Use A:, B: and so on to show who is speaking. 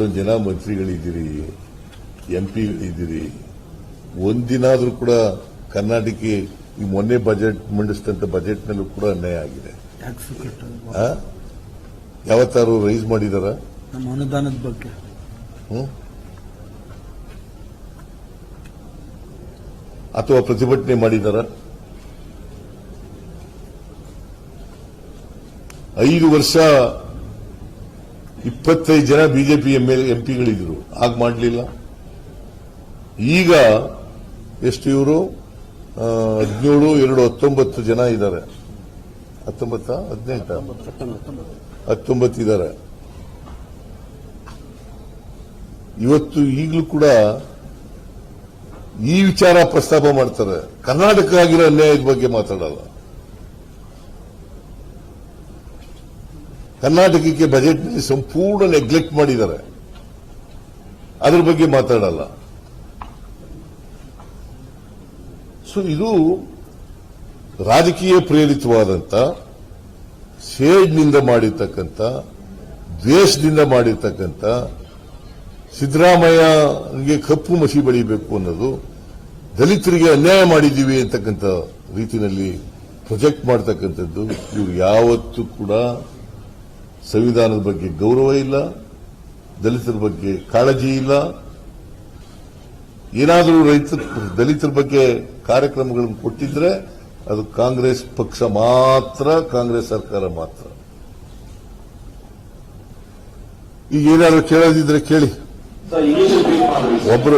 A: ಇಷ್ಟೊಂದು ಜನ ಮಂತ್ರಿಗಳಿದ್ದೀರಿ ಎಂ ಪಿಗಳಿದ್ದೀರಿ ಒಂದಿನಾದ್ರೂ ಕೂಡ ಕರ್ನಾಟಕಕ್ಕೆ ಈ ಮೊನ್ನೆ ಬಜೆಟ್ ಮಂಡಿಸಿದಂತ ಬಜೆಟ್ನಲ್ಲೂ ಕೂಡ ಅನ್ಯಾಯ ಆಗಿದೆ? ಯಾವತ್ತಾರು ರೈಸ್ ಮಾಡಿದಾರ?
B: ನಮ್ಮ ಅನುದಾನದ ಬಗ್ಗೆ?
A: ಅಥವಾ ಪ್ರತಿಭಟನೆ ಮಾಡಿದಾರ? ಐದು ವರ್ಷ ಇಪ್ಪತ್ತೈದು ಜನ ಬಿಜೆಪಿ ಎಂ ಎಲ್ ಎಂಪಿಗಳಿದ್ರು ಆಗ ಮಾಡಲಿಲ್ಲ. ಈಗ ಎಷ್ಟು ಇವರು? ಹದಿನೇಳು, ಎರಡು, ಹತ್ತೊಂಬತ್ತು ಜನ ಇದ್ದಾರೆ ಹತ್ತೊಂಬತ್ತ? ಹದಿನೆಂಟ? ಹತ್ತೊಂಬತ್ತು ಇದ್ದಾರೆ ಇವತ್ತು ಈಗಲೂ ಕೂಡ ಈ ವಿಚಾರ ಪ್ರಸ್ತಾಪ ಮಾಡ್ತಾರೆ. ಕರ್ನಾಟಕ ಆಗಿರೋ ಅನ್ಯಾಯದ ಬಗ್ಗೆ ಮಾತಾಡಲ್ಲ. ಕರ್ನಾಟಕಕ್ಕೆ ಬಜೆಟ್ನಲ್ಲಿ ಸಂಪೂರ್ಣ ನೆಗ್ಲೆಕ್ಟ್ ಮಾಡಿದ್ದಾರೆ. ಅದ್ರ ಬಗ್ಗೆ ಮಾತಾಡಲ್ಲ. ಸೊ ಇದು ರಾಜಕೀಯ ಪ್ರೇರಿತವಾದಂತ, ಸೇಡ್ನಿಂದ ಮಾಡಿರ್ತಕ್ಕಂಥ ದ್ವೇಷದಿಂದ ಮಾಡಿರ್ತಕ್ಕಂಥ ಸಿದ್ದರಾಮಯ್ಯಗೆ ಕಪ್ಪು ಮಸಿ ಬಳಿಬೇಕು ಅನ್ನೋದು ದಲಿತರಿಗೆ ಅನ್ಯಾಯ ಮಾಡಿದ್ದೀವಿ ಅಂತಕ್ಕಂಥ ರೀತಿಯಲ್ಲಿ ಪ್ರೊಜೆಕ್ಟ್ ಮಾಡ್ತಕ್ಕಂಥದ್ದು. ಇವರು ಯಾವತ್ತೂ ಕೂಡ ಸಂವಿಧಾನದ ಬಗ್ಗೆ ಗೌರವ ಇಲ್ಲ ದಲಿತರ ಬಗ್ಗೆ ಕಾಳಜಿ ಇಲ್ಲ. ಏನಾದರೂ ರೈತ ದಲಿತರ ಬಗ್ಗೆ ಕಾರ್ಯಕ್ರಮಗಳನ್ನು ಕೊಟ್ಟಿದ್ರೆ ಅದು ಕಾಂಗ್ರೆಸ್ ಪಕ್ಷ ಮಾತ್ರ ಕಾಂಗ್ರೆಸ್ ಸರ್ಕಾರ ಮಾತ್ರ. ಈಗ ಏನಾದರೂ ಕೇಳೋದಿದ್ರೆ ಕೇಳಿ.
C: ಸರ್